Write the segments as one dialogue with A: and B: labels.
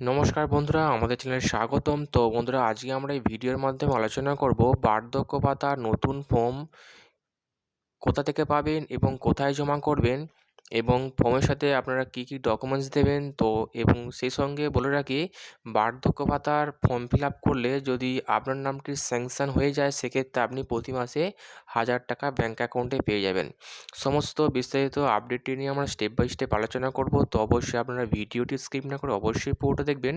A: নমস্কার বন্ধুরা, আমাদের চ্যানেলে স্বাগতম। তো বন্ধুরা, আজকে আমরা এই ভিডিওর মাধ্যমে আলোচনা করব বার্ধক্য ভাতার নতুন ফর্ম কোথা থেকে পাবেন এবং কোথায় জমা করবেন। এবং ফর্মের সাথে আপনারা কী কী ডকুমেন্টস দেবেন? তো এবং সেই সঙ্গে বলে রাখি, বার্ধক্য ভাতার ফর্ম ফিল আপ করলে যদি আপনার নামটি স্যাংশন হয়ে যায়, সেক্ষেত্রে আপনি প্রতি মাসে হাজার টাকা ব্যাঙ্ক অ্যাকাউন্টে পেয়ে যাবেন। সমস্ত বিস্তারিত আপডেটটি নিয়ে আমরা স্টেপ বাই স্টেপ আলোচনা করব। তো অবশ্যই আপনারা ভিডিওটি স্কিপ না করে অবশ্যই পুরোটা দেখবেন।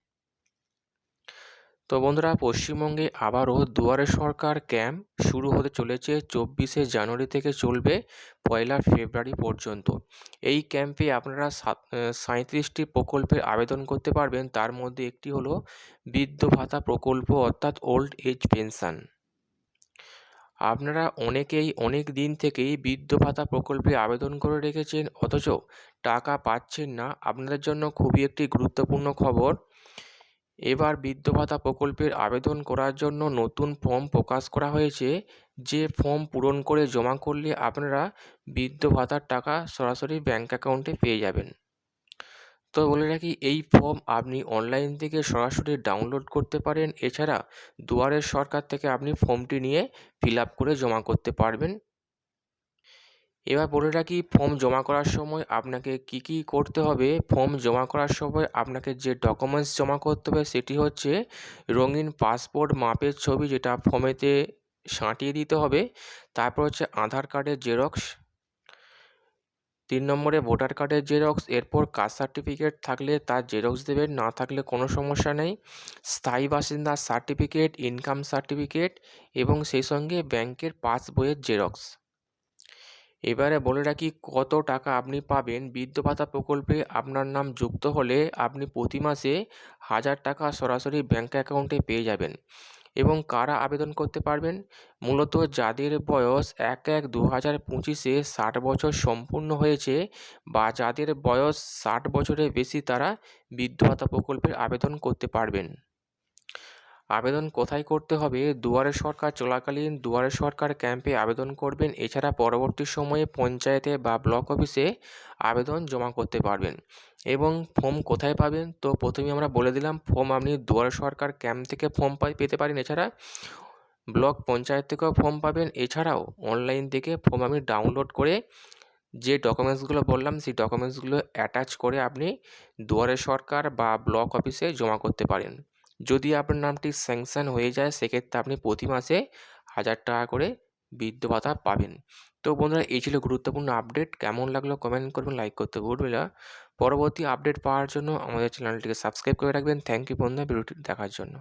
A: তো বন্ধুরা, পশ্চিমবঙ্গে আবারও দুয়ারে সরকার ক্যাম্প শুরু হতে চলেছে চব্বিশে জানুয়ারি থেকে চলবে পয়লা ফেব্রুয়ারি পর্যন্ত। এই ক্যাম্পে আপনারা সাঁত্রিশটি প্রকল্পের আবেদন করতে পারবেন। তার মধ্যে একটি হলো বৃদ্ধ ভাতা প্রকল্প, অর্থাৎ ওল্ড এজ পেনশন। আপনারা অনেকেই অনেক দিন থেকেই বৃদ্ধ ভাতা প্রকল্পে আবেদন করে রেখেছেন, অথচ টাকা পাচ্ছেন না। আপনাদের জন্য খুবই একটি গুরুত্বপূর্ণ খবর। এবার বৃদ্ধ ভাতা প্রকল্পের আবেদন করার জন্য নতুন ফর্ম প্রকাশ করা হয়েছে। যে ফর্ম পূরণ করে জমা করলে আপনারা বৃদ্ধ ভাতার টাকা সরাসরি ব্যাঙ্ক অ্যাকাউন্টে পেয়ে যাবেন। তো বলে রাখি, এই ফর্ম আপনি অনলাইন থেকে সরাসরি ডাউনলোড করতে পারেন। এছাড়া দুয়ারের সরকার থেকে আপনি ফর্মটি নিয়ে ফিল আপ করে জমা করতে পারবেন। এবার বলে রাখি ফর্ম জমা করার সময় আপনাকে কি কি করতে হবে? ফর্ম জমা করার সময় আপনাকে যে ডকুমেন্টস জমা করতে হবে সেটি হচ্ছে রঙিন পাসপোর্ট মাপের ছবি যেটা ফর্মেতে সাঁটিয়ে দিতে হবে। তারপর হচ্ছে আধার কার্ডের জেরক্স তিন নম্বরে ভোটার কার্ডের জেরক্স এরপর কাস্ট সার্টিফিকেট থাকলে তার জেরক্স দেবেন, না থাকলে কোনো সমস্যা নেই। স্থায়ী বাসিন্দার সার্টিফিকেট ইনকাম সার্টিফিকেট এবং সেই সঙ্গে ব্যাংকের পাস বইয়ের জেরক্স এবারে বলে রাখি, কত টাকা আপনি পাবেন বৃদ্ধ ভাতা প্রকল্পে আপনার নাম যুক্ত হলে আপনি প্রতি মাসে হাজার টাকা সরাসরি ব্যাঙ্ক অ্যাকাউন্টে পেয়ে যাবেন। এবং কারা আবেদন করতে পারবেন? মূলত যাদের বয়স এক এক দু হাজার পঁচিশে ষাট বছর সম্পূর্ণ হয়েছে বা যাদের বয়স ষাট বছরের বেশি তারা বৃদ্ধ ভাতা প্রকল্পের আবেদন করতে পারবেন। আবেদন কোথায় করতে হবে? দুয়ারে সরকার, চলাকালীন দুয়ারে সরকার ক্যাম্পে আবেদন করবেন। এছাড়া পরবর্তী সময়ে পঞ্চায়েতে বা ব্লক অফিসে আবেদন জমা করতে পারবেন। এবং ফর্ম কোথায় পাবেন? তো প্রথমে আমরা বলে দিলাম, ফর্ম আপনি দুয়ারে সরকার ক্যাম্প থেকে ফর্ম পাই পেতে পারেন। এছাড়া ব্লক পঞ্চায়েত থেকেও ফর্ম পাবেন। এছাড়াও অনলাইন থেকে ফর্ম আপনি ডাউনলোড করে যে ডকুমেন্টসগুলো বললাম, সেই ডকুমেন্টসগুলো অ্যাটাচ করে আপনি দুয়ারে সরকার বা ব্লক অফিসে জমা করতে পারেন। যদি আপনার নামটি স্যাংশন হয়ে যায়, সেক্ষেত্রে আপনি প্রতি মাসে হাজার টাকা করে বৃদ্ধ ভাতা পাবেন। তো বন্ধুরা, এই ছিল গুরুত্বপূর্ণ আপডেট। কেমন লাগল কমেন্ট করবেন, লাইক করতে ভুলবেন না। পরবর্তী আপডেট পাওয়ার জন্য আমাদের চ্যানেলটিকে সাবস্ক্রাইব করে রাখবেন। থ্যাংক ইউ বন্ধুরা, ভিডিওটি দেখার জন্য।